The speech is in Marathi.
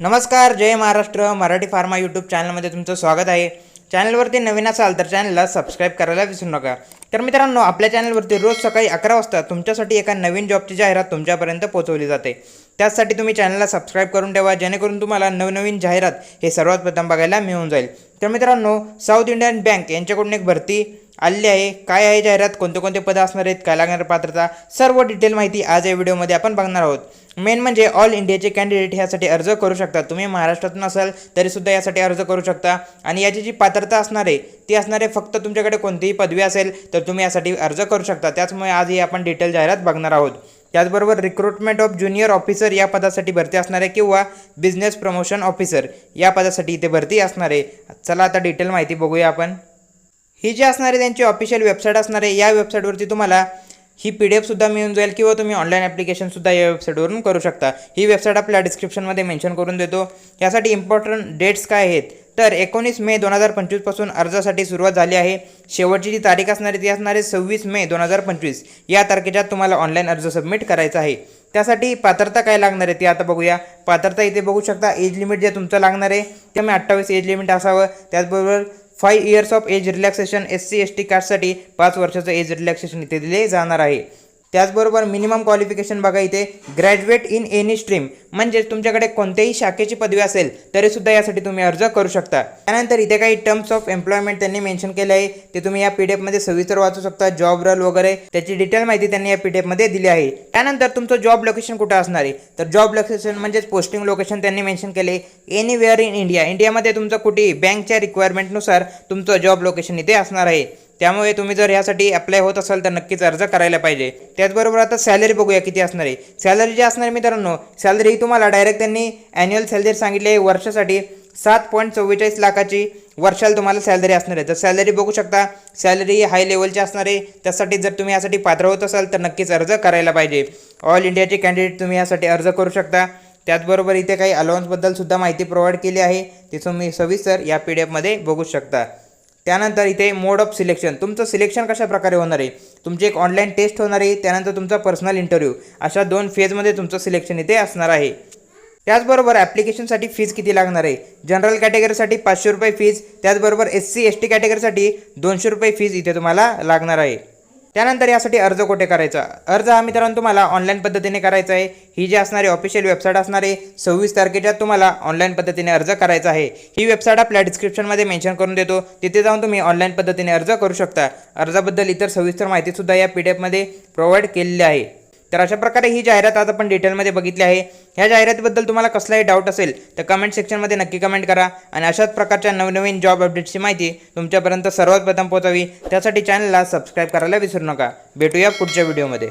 नमस्कार जय महाराष्ट्र. मराठी फार्मा यूट्यूब चॅनलमध्ये तुमचं स्वागत आहे. चॅनलवरती नवीन असाल तर चॅनलला सबस्क्राईब करायला विसरू नका. तर मित्रांनो आपल्या चॅनलवरती रोज सकाळी अकरा वाजता तुमच्यासाठी एका नवीन जॉबची जाहिरात तुमच्यापर्यंत पोहोचवली जाते. त्यासाठी तुम्ही चॅनलला सबस्क्राईब करून ठेवा जेणेकरून तुम्हाला नवनवीन जाहिरात हे सर्वात प्रथम बघायला मिळून जाईल. तर मित्रांनो साऊथ इंडियन बँक यांच्याकडून एक भरती आलेली आहे. काय आहे जाहिरात? कोणते कोणते पदं असणार आहेत? काय लागणार पात्रता? सर्व डिटेल माहिती आज या व्हिडिओमध्ये आपण बघणार आहोत. मेन म्हणजे ऑल इंडियाचे कॅन्डिडेट ह्यासाठी अर्ज करू शकता. तुम्ही महाराष्ट्रातून असाल तरीसुद्धा यासाठी अर्ज करू शकता. आणि याची जी पात्रता असणार आहे ती असणार आहे फक्त तुमच्याकडे कोणतीही पदवी असेल तर तुम्ही यासाठी अर्ज करू शकता. त्याचमुळे आज ही आपण डिटेल जाहिरात बघणार आहोत. त्याचबरोबर रिक्रुटमेंट ऑफ ज्युनियर ऑफिसर या पदासाठी भरती असणार आहे किंवा बिझनेस प्रमोशन ऑफिसर या पदासाठी इथे भरती असणार आहे. चला आता डिटेल माहिती बघूया आपण. ही जी असणारे त्यांची ऑफिशियल वेबसाईट असणार आहे या वेबसाईटवरती तुम्हाला ही पी डी एफसुद्धा मिळून जाईल किंवा तुम्ही ऑनलाईन ॲप्लिकेशनसुद्धा या वेबसाईटवरून करू शकता. ही वेबसाईट आपल्या डिस्क्रिप्शनमध्ये मेन्शन करून देतो. यासाठी इम्पॉर्टंट डेट्स काय आहेत? तर एकोणीस मे दोन हजार पंचवीसपासून अर्जासाठी सुरुवात झाली आहे. शेवटची जी तारीख असणारी ती असणारे सव्वीस मे दोन हजार पंचवीस. या तारखेच्या तुम्हाला ऑनलाईन अर्ज सबमिट करायचा आहे. त्यासाठी पात्रता काय लागणार आहे ती आता बघूया. पात्रता इथे बघू शकता. एज लिमिट जे तुमचं लागणार आहे ते मी अठ्ठावीस एज लिमिट असावं. त्याचबरोबर five years of age relaxation S C S T कास्टसाठी पाच वर्षाचं एज रिलॅक्सेशन इथे दिले जाणार आहे. त्याचबरोबर मिनिमम क्वालिफिकेशन बघा इथे ग्रॅज्युएट इन एनी स्ट्रीम म्हणजेच तुमच्याकडे कोणत्याही शाखेची पदवी असेल तरीसुद्धा यासाठी तुम्ही अर्ज करू शकता. त्यानंतर इथे काही टर्म्स ऑफ एम्प्लॉयमेंट त्यांनी मेन्शन केले आहे. ते तुम्ही या पी डी एफमध्ये सविस्तर वाचू शकता जॉब रोल वगैरे. त्याची डिटेल माहिती त्यांनी या पी डी एफमध्ये दिली आहे. त्यानंतर तुमचं जॉब लोकेशन कुठं असणार आहे? तर जॉब लोकेशन म्हणजेच पोस्टिंग लोकेशन त्यांनी मेन्शन केले एनीवेअर इन इंडिया इंडियामध्ये तुमचं कुठेही बँकच्या रिक्वायरमेंटनुसार तुमचं जॉब लोकेशन इथे असणार आहे. त्यामुळे तुम्ही जर यासाठी अप्लाय होत असाल तर नक्कीच अर्ज करायला पाहिजे. त्याचबरोबर आता सॅलरी बघूया किती असणार आहे. सॅलरी जी असणार मित्रांनो सॅलरी ही तुम्हाला डायरेक्ट त्यांनी ॲन्युअल सॅलरी सांगितली आहे. वर्षासाठी सात पॉईंट चव्वेचाळीस लाखाची वर्षाला तुम्हाला सॅलरी असणार आहे. तर सॅलरी बघू शकता सॅलरी हाय लेवलची असणार आहे. त्यासाठी जर तुम्ही यासाठी पात्र होत असाल तर नक्कीच अर्ज करायला पाहिजे. ऑल इंडियाचे कॅन्डिडेट तुम्ही यासाठी अर्ज करू शकता. त्याचबरोबर इथे काही अलाउन्सबद्दल सुद्धा माहिती प्रोव्हाइड केली आहे. ती तुम्ही सविस्तर या पी डी एफमध्ये बघू शकता. त्यानंतर इथे मोड ऑफ सिलेक्शन तुमचं सिलेक्शन कशा प्रकारे होणार आहे? तुमची एक ऑनलाईन टेस्ट होणार आहे त्यानंतर तुमचा पर्सनल इंटरव्ह्यू अशा दोन फेजमध्ये तुमचं सिलेक्शन इथे असणार आहे. त्याचबरोबर ॲप्लिकेशनसाठी फीज किती लागणार आहे? जनरल कॅटेगरीसाठी पाचशे रुपये फीज त्याचबरोबर एस सी एस टी कॅटेगरीसाठी दोनशे रुपये फीज इथे तुम्हाला लागणार आहे. त्यानंतर यासाठी अर्ज कुठे करायचा? अर्ज हा मित्रांनो तुम्हाला ऑनलाईन पद्धतीने करायचा आहे. ही जी असणारी ऑफिशियल वेबसाईट असणार आहे सव्वीस तारखेच्या तुम्हाला ऑनलाईन पद्धतीने अर्ज करायचा आहे. ही वेबसाईट आपल्या डिस्क्रिप्शनमध्ये मेन्शन करून देतो. तिथे जाऊन तुम्ही ऑनलाईन पद्धतीने अर्ज करू शकता. अर्जाबद्दल इतर सविस्तर माहितीसुद्धा या पी डी एफमध्ये प्रोव्हाइड केलेली आहे. तर अशा प्रकारे ही जाहिरात आज आपण डिटेलमध्ये बघितली आहे. ह्या जाहिरातीबद्दल तुम्हाला कसलाही डाऊट असेल तर कमेंट सेक्शनमध्ये नक्की कमेंट करा. आणि अशाच प्रकारच्या नवनवीन जॉब अपडेट्सची माहिती तुमच्यापर्यंत सर्वात प्रथम पोहोचावी. त्यासाठी चॅनलला सबस्क्राईब करायला विसरू नका. भेटूया पुढच्या व्हिडिओमध्ये